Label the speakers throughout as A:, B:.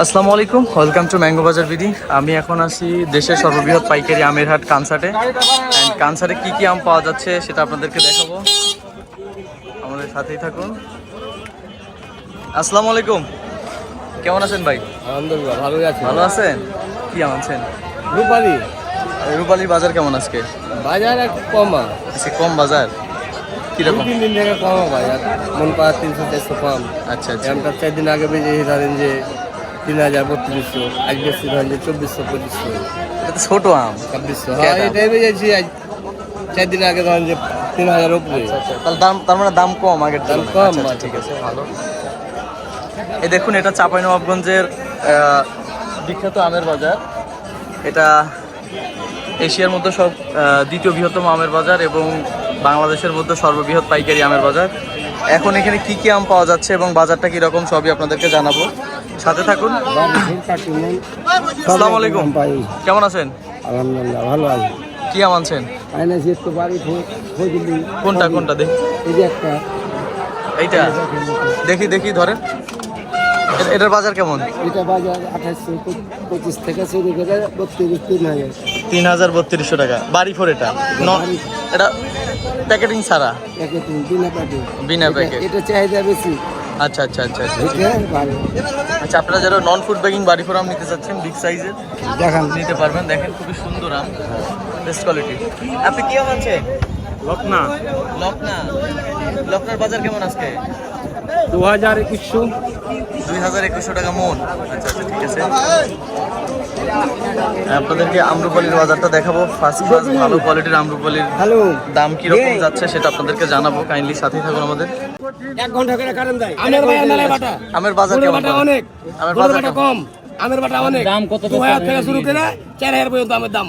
A: আসসালামু আলাইকুম welcome to mango Bazar BD আমি এখন আছি দেশের সর্ববৃহৎ পাইকারি আমের হাট কানসাটে। অ্যান্ড কানসাটে কী কী আম পাওয়া যাচ্ছে সেটা আপনাদেরকে দেখাবো। আমাদের সাথেই থাকুন। আসসালামু আলাইকুম কেমন আছেন ভাই?
B: আলহামদুলিল্লাহ ভালোই আছে।
A: ভালো আছেন? কি আম আনছেন?
B: রূপালি।
A: রূপালির বাজার কেমন আজকে?
B: বাজার একটু কমা।
A: আজকে কম বাজার। কীরকম?
B: তিন দিন থেকে কমা বাজার মন পাওয়া তিনশো চারশো কম।
A: আচ্ছা আচ্ছা।
B: চার দিন আগে বেজে ধরেন যে তিন হাজার বত্রিশশো আজ বেশি ধরেন চব্বিশশো পঁচিশশো।
A: এটা তো ছোট আম।
B: ছাব্বিশশো? হ্যাঁ এটাই বেজেছি আজ চার দিন আগে ধরেন যে তিন হাজার উপরে।
A: তাহলে দাম তার মানে দাম কম আগের
B: দাম কম,
A: আচ্ছা, আচ্ছা,
B: আচ্ছা।
A: ঠিক আছে ভালো। এই দেখুন এটা চাঁপাইনবাবগঞ্জের আহ, বিখ্যাত আমের বাজার। এটা এশিয়ার মধ্যে সব দ্বিতীয় বৃহত্তম আমের বাজার এবং বাংলাদেশের মধ্যে সর্ববৃহৎ পাইকারি আমের বাজার। এখন এখানে কি কি আম পাওয়া যাচ্ছে এবং বাজারটা কীরকম সবই আপনাদেরকে জানাব। সাথে থাকুন। আসসালামু আলাইকুম। কেমন আছেন?
B: আলহামদুলিল্লাহ ভালো আছে।
A: কি আম আনছেন
B: বাড়ি খুঁজলি
A: কোনটা কোনটা দেখি?
B: এই যে একটা।
A: এইটা? দেখি দেখি ধরেন। এটার বাজার কেমন?
B: এটা বাজার আঠাশশো পঁচিশ থেকে শুরু করে বত্রিশ তিন হাজার।
A: তিন হাজার বত্রিশশো টাকা। বাড়ি ফোর এটা? ন- এটা প্যাকেটিং ছাড়া?
B: প্যাকেটিং বিনা প্যাকেট।
A: বিনা প্যাকেট।
B: এটা চাহিদা বেশি।
A: আচ্ছা আচ্ছা আচ্ছা আচ্ছা। আচ্ছা আপনারা যারা নন ফুড ব্যাগিং বাড়ি ফোর আম নিতে চাচ্ছেন বিগ সাইজের
B: দেখান।
A: নিতে পারবেন। দেখেন খুবই সুন্দর আম। বেস্ট কোয়ালিটি আপনি কি আম আনছেন?
B: লকনা।
A: লকনা। লকনার বাজার কেমন আজকে?
B: দু হাজার একুশশো।
A: দুই হাজার একুশশো টাকা মন। আচ্ছা আচ্ছা ঠিক আছে। আপনাদেরকে আমরুপালির বাজারটা দেখাবো। ফার্স্ট ক্লাস ভালো কোয়ালিটির আমরুপালির
B: হ্যালো।
A: দাম কীরকম যাচ্ছে সেটা আপনাদেরকে জানাব। কাইন্ডলি সাথেই থাকুন আমাদের।
B: এক ঘণ্টা করে কারেন্ট দেয়। আমের বাজার মেলায় বাটা।
A: আমের বাজার কেমন
B: বাটা অনেক
A: আমের বাজার
B: বাটা কম আমের বাটা অনেক। দাম কত দু হাজার থেকে শুরু করে চার হাজার পর্যন্ত আমের দাম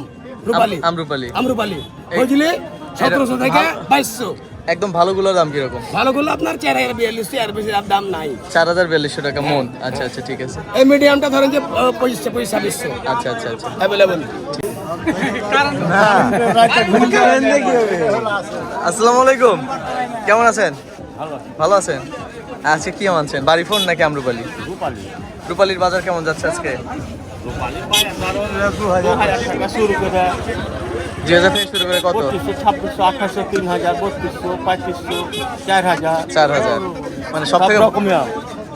B: রূপালি।
A: আম- আমরুপালি।
B: আমরুপালি। বুঝলি? সতেরোশো থেকে বাইশশো।
A: একদম ভালোগুলোর দাম কীরকম?
B: ভালোগুলো আপনার চার হাজার বিয়াল্লিশশো আর বেশি আর দাম নাই।
A: চার হাজার বিয়াল্লিশশো টাকা মন। আচ্ছা আচ্ছা ঠিক আছে।
B: এই মিডিয়ামটা ধরেন যে পঁচিশশো পঁচিশ ছাব্বিশশো।
A: আচ্ছা আচ্ছা আচ্ছা।
B: অ্যাভেলেবল
A: আসসালামু আলাইকুম। কেমন আছেন? ভালো আছেন। আজকে কি আম আনছেন? বাড়ি ফোন নাকি আমরুপালি? রূপালির বাজার কেমন যাচ্ছে আজকে?
B: শুরু
A: দুই হাজার থেকে শুরু করে কত?
B: ছাব্বিশশো আঠাশশো তিন হাজার বত্রিশশো পঁয়ত্রিশশো চার হাজার।
A: চার হাজার। মানে সব থেকে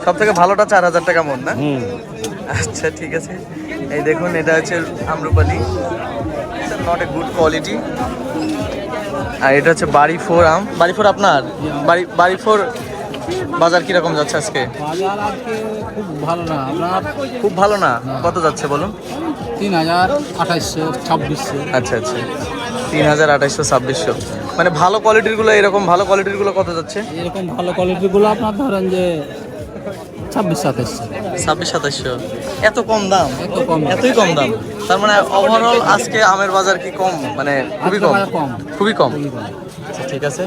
A: সব থেকে ভালোটা চার হাজার টাকা মন না? আচ্ছা ঠিক আছে। এই দেখুন এটা হচ্ছে Amrapali. Not a good quality আর এটা হচ্ছে বাড়ি ফোর আম। বাড়ি ফোর আপনার? বাড়ি বাড়ি ফোর বাজার কীরকম যাচ্ছে আজকে?
C: বাজার আজকে খুব ভালো না আপনার?
A: খুব ভালো না? কত যাচ্ছে বলুন?
C: তিন হাজার আঠাইশশো ছাব্বিশশো।
A: আচ্ছা আচ্ছা। তিন হাজার আঠাইশশো ছাব্বিশশো। মানে ভালো কোয়ালিটিরগুলো এরকম ভালো কোয়ালিটিরগুলো কত যাচ্ছে?
C: এরকম ভালো কোয়ালিটিগুলো আপনার ধরেন যে ছাব্বিশ সাতাইশশো
A: ছাব্বিশ সাতাইশশো এত কম দাম?
C: এত কম
A: এতই কম দাম? তার মানে ওভারঅল আজকে আমের বাজার কি কম? মানে খুবই কম। খুবই কম? আচ্ছা, ঠিক আছে।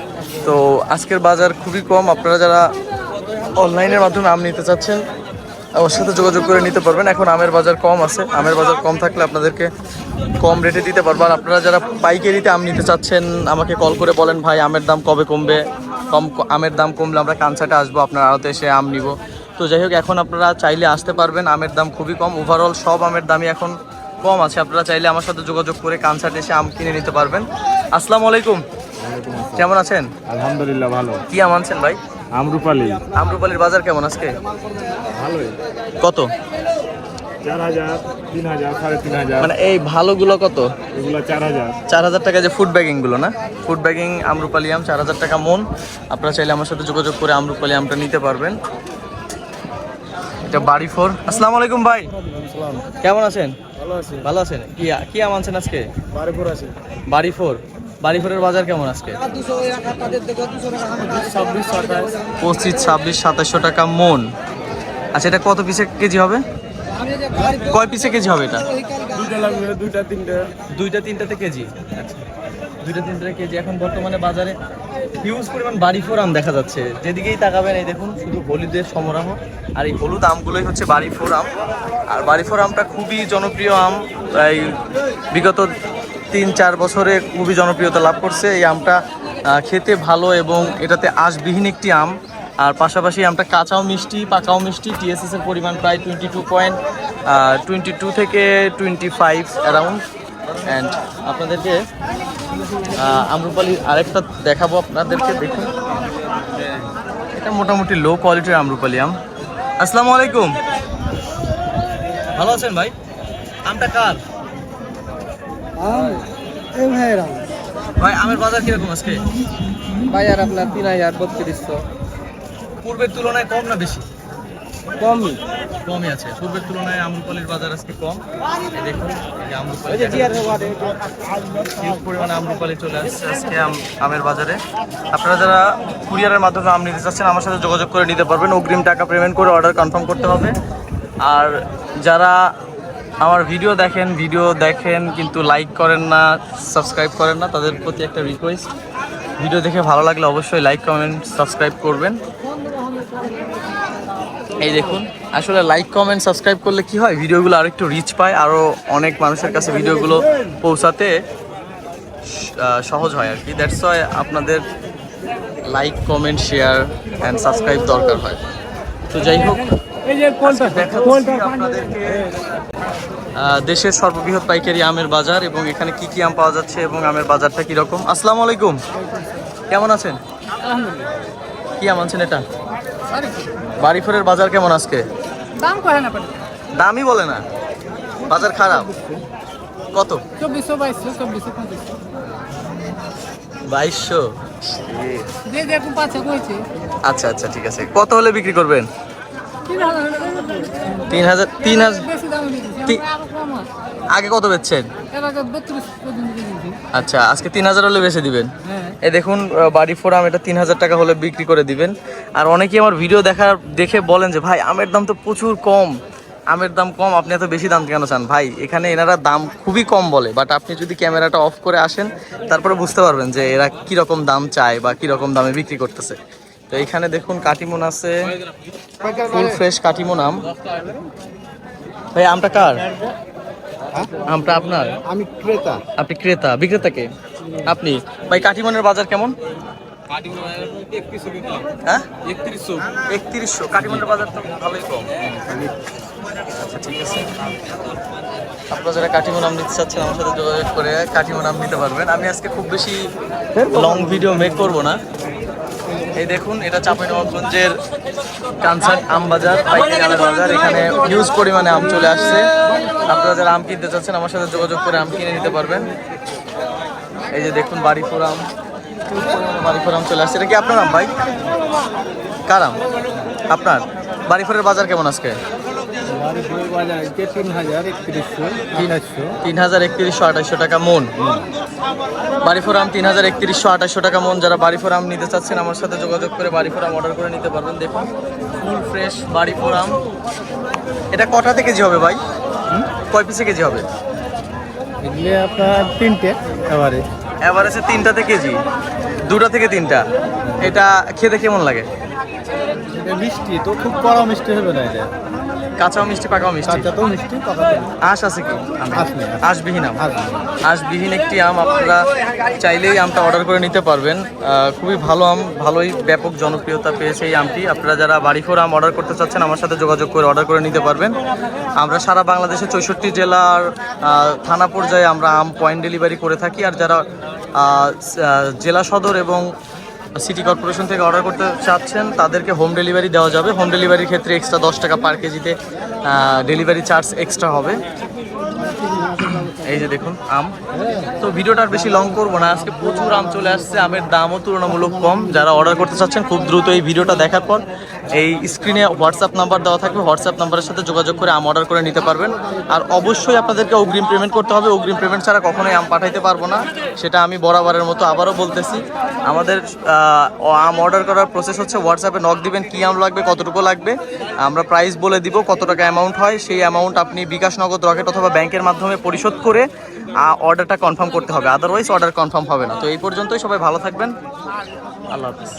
A: তো আজকের বাজার খুবই কম। আপনারা যারা অনলাইনের মাধ্যমে আম নিতে চাচ্ছেন আমার সাথে যোগাযোগ করে নিতে পারবেন। এখন আমের বাজার কম আছে। আমের বাজার কম থাকলে আপনাদেরকে কম রেটে দিতে পারব। আর আপনারা যারা পাইকারিতে আম নিতে চাচ্ছেন আমাকে কল করে বলেন ভাই আমের দাম কবে কমবে? কম আমের দাম কমলে আমরা কানসাটে আসব আপনার আড়তে এসে আম নিব। তো যাই হোক এখন আপনারা চাইলে আসতে পারবেন। আমের দাম খুবই কম। ওভারঅল সব আমের দামই এখন কম আছে। আপনারা চাইলে আমার সাথে যোগাযোগ করে কানসার্ট এসে আম কিনে নিতে পারবেন। আসসালামু আলাইকুম। কেমন আছেন?
B: আলহামদুলিল্লাহ ভালো।
A: কি আম আনছেন ভাই?
B: আমরুপালি
A: আমরুপালির বাজার কেমন আজকে?
B: ভালোই।
A: কত?
B: চার হাজার তিন হাজার তিন হাজার।
A: মানে এই ভালোগুলো কত?
B: চার হাজার।
A: টাকা যে ফুড না? ফুড ব্যাগিং আমরুপালি আম চার হাজার টাকা মন। আপনারা চাইলে আমার সাথে যোগাযোগ করে আমরুপালি আমটা নিতে পারবেন। এটা বাড়ি ফোর। আসসালামু আলাইকুম ভাই। কেমন আছেন?
B: ভালো আছে।
A: ভালো আছেন? কি কি আম আনছেন আজকে?
B: বারেপুর আছে।
A: বাড়ি ফোর। বাড়ি ফোরের বাজার কেমন আজকে?
B: ছাব্বিশ সাতাশ।
A: পঁচিশ ছাব্বিশ সাতাশশো টাকা মন। আচ্ছা এটা কত পিসে কেজি হবে? কয় পিসে কেজি হবে এটা?
B: দুইটা লাগবে দুইটা তিনটা।
A: দুইটা তিনটাতে কেজি। আচ্ছা দুইটা তিনটাতে কেজি। এখন বর্তমানে বাজারে হিউজ পরিমাণ বাড়ি ফোর আম দেখা যাচ্ছে। যেদিকেই তাকাবেন, এই দেখুন, শুধু হলুদের সমারোহ আর এই হলুদ আমগুলোই হচ্ছে বাড়ি ফোর আম আর বাড়ি ফোর আমটা খুবই জনপ্রিয় আম এই বিগত তিন চার বছরে খুবই জনপ্রিয়তা লাভ করছে। এই আমটা খেতে ভালো এবং এটাতে আঁশবিহীন একটি আম। আর পাশাপাশি আমটা কাঁচাও মিষ্টি, পাকাও মিষ্টি টিএসএস এর পরিমাণ প্রায় twenty two point twenty two থেকে টোয়েন্টি ফাইভ অ্যারাউন্ড অ্যান্ড আপনাদেরকে আম্রপালি আরেকটা দেখাবো আপনাদেরকে দেখুন। এটা মোটামুটি লো কোয়ালিটির আম্রপালি আম। আসসালামু আলাইকুম। ভালো আছেন ভাই? আমটা কার? ভাই আমের বাজার কীরকম আজকে?
B: বাজার আপনার তিন হাজার বত্রিশশো।
A: পূর্বের তুলনায় কম না বেশি?
B: কমই।
A: কমই আছে। পূর্বের তুলনায় আমরুপালির বাজার আজকে কম। দেখুন আমরুপালি পরিমাণে আমরুপালি চলে আসছে আজকে আমের বাজারে। আপনারা যারা কুরিয়ারের মাধ্যমে আম নিতে চাচ্ছেন আমার সাথে যোগাযোগ করে নিতে পারবেন। অগ্রিম টাকা পেমেন্ট করে অর্ডার কনফার্ম করতে হবে। আর যারা আমার ভিডিও দেখেন ভিডিও দেখেন কিন্তু লাইক করেন না সাবস্ক্রাইব করেন না তাদের প্রতি একটা রিকোয়েস্ট ভিডিও দেখে ভালো লাগলে অবশ্যই লাইক কমেন্ট সাবস্ক্রাইব করবেন। এই দেখুন আসলে লাইক কমেন্ট সাবস্ক্রাইব করলে কি হয়? ভিডিওগুলো আরেকটু রিচ পায় আরও অনেক মানুষের কাছে ভিডিওগুলো পৌঁছাতে সহজ হয় আর কি। দ্যাটস ওয়াই আপনাদের like comment share and subscribe দরকার হয়। তো যাই হোক আপনাদেরকে দেশের সর্ববৃহৎ পাইকারি আমের বাজার এবং এখানে কি কি আম পাওয়া যাচ্ছে এবং আমের বাজারটা কীরকম? আসসালামু আলাইকুম। কেমন আছেন? কি আম আনছেন এটা? বাড়িফোরের বাজার কেমন আজকে?
D: দাম করে না
A: দামই বলে না। বাজার খারাপ। কত?
D: চব্বিশশো বাইশশো চব্বিশশো পঁচিশশো।
A: বাইশশো? আচ্ছা আচ্ছা ঠিক আছে। কত হলে বিক্রি করবেন?
D: তিন হাজার
A: তিন হাজার আগে কত বেচছেন? আচ্ছা আজকে তিন হাজার হলে বেচে দিবেন। এ দেখুন বাড়ি ফোর এটা তিন হাজার টাকা হলে বিক্রি করে দিবেন। আর অনেকেই আমার ভিডিও দেখার দেখে বলেন যে, ভাই, আমের দাম তো প্রচুর কম। আমের দাম কম, আপনি এত বেশি দাম কেন চান? ভাই, এখানে এনারা দাম খুবই কম বলে বাট আপনি যদি ক্যামেরাটা অফ করে আসেন, তারপরে বুঝতে পারবেন যে, এরা কীরকম দাম চায় বা কীরকম দামে বিক্রি করতেছে। তো এখানে দেখুন কাটিমন আছে। ফুল ফ্রেশ কাটিমন আম। ভাই আমটা কার? আমটা আপনার?
B: আমি ক্রেতা।
A: আপনি ক্রেতা। বিক্রেতাকে আপনি? ভাই কাটিমনের বাজার কেমন? হ্যাঁ? একত্রিশশো। কাটিমনের বাজার তো ভালোই কম। আচ্ছা ঠিক আছে। আপনারা যারা কাটিমন আম নিতে চাচ্ছেন আমার সাথে যোগাযোগ করে কাটিমন আম নিতে পারবেন। আমি আজকে খুব বেশি লং ভিডিও মেক করব না। এই দেখুন, এটা চাঁপাইনবাবগঞ্জের কানসার্ট আম বাজার, পাইকারি বাজার। এখানে হিউজ পরিমাণে আম চলে আসছে। আপনারা যারা আম কিনতে চাচ্ছেন, আমার সাথে যোগাযোগ করে আম কিনে নিতে পারবেন। এই যে দেখুন, বাড়িপুর আম। বাড়ি আম চলে আসছে। এটা কি আপনার আম ভাই? কার আম? আপনার? ফোরের বাজার কেমন আজকে?
B: বাড়ি তিন হাজার একত্রিশশো আঠাশশো
A: টাকা মন। বাড়িফোর আম তিন হাজার একত্রিশশো আঠাশশো টাকা মন। যারা বাড়িফোর আম নিতে চাচ্ছেন আমার সাথে যোগাযোগ করে বাড়িফোর আম অর্ডার করে নিতে পারবেন। দেখুন ফুল ফ্রেশ বাড়িফোর আম এটা কটাতে কেজি হবে ভাই? কয় পিসে কেজি হবে?
B: এগুলি আপনার তিনটে
A: তিনটাতে কেজি দুটা থেকে তিনটা। এটা খেতে কেমন লাগে?
B: এটা মিষ্টি তো খুব কড়া মিষ্টি হবে না এটা?
A: কাঁচাও মিষ্টি পাকাও মিষ্টি?
B: কাঁচা তো মিষ্টি।
A: আঁশ আছে কি। আঁশবিহীন আম।
B: আঁশবিহীন।
A: একটি আম আপনারা চাইলেই আমটা অর্ডার করে নিতে পারবেন। খুবই ভালো আম ভালোই ব্যাপক জনপ্রিয়তা পেয়েছে এই আমটি। আপনারা যারা বাড়িফোর আম অর্ডার করতে চাচ্ছেন আমার সাথে যোগাযোগ করে অর্ডার করে নিতে পারবেন। আমরা সারা বাংলাদেশে চৌষট্টি জেলার থানা পর্যায়ে আমরা আম পয়েন্ট ডেলিভারি করে থাকি। আর যারা জেলা সদর এবং সিটি কর্পোরেশন থেকে অর্ডার করতে চাচ্ছেন, তাদেরকে হোম ডেলিভারি দেওয়া যাবে। হোম ডেলিভারির ক্ষেত্রে এক্সট্রা দশ টাকা পার কেজিতে ডেলিভারি চার্জ এক্সট্রা হবে। এই যে দেখুন, আম। তো ভিডিওটা আর বেশি লং করব না, আজকে প্রচুর আম চলে আসছে, আমের দামও তুলনামূলক কম। যারা অর্ডার করতে চাচ্ছেন, খুব দ্রুত এই ভিডিওটা দেখার পর এই স্ক্রিনে হোয়াটসঅ্যাপ নাম্বার দেওয়া থাকবে হোয়াটসঅ্যাপ নাম্বারের সাথে যোগাযোগ করে আম অর্ডার করে নিতে পারবেন। আর অবশ্যই আপনাদেরকে অগ্রিম পেমেন্ট করতে হবে। অগ্রিম পেমেন্ট ছাড়া কখনোই আম পাঠাইতে পারব না, সেটা আমি বরাবরের মতো আবারও বলতেছি। আমাদের আম অর্ডার করার প্রসেস হচ্ছে হোয়াটসঅ্যাপে নক দিবেন, কী আম লাগবে, কতটুকু লাগবে। আমরা প্রাইস বলে দিব কত টাকা অ্যামাউন্ট হয়, সেই অ্যামাউন্ট আপনি বিকাশ নগদ রকেট অথবা ব্যাংকের মাধ্যমে পরিশোধ করে অর্ডারটা কনফার্ম করতে হবে। আদারওয়াইজ অর্ডার কনফার্ম হবে না। তো এই পর্যন্তই সবাই ভালো থাকবেন। আল্লাহ হাফিজ।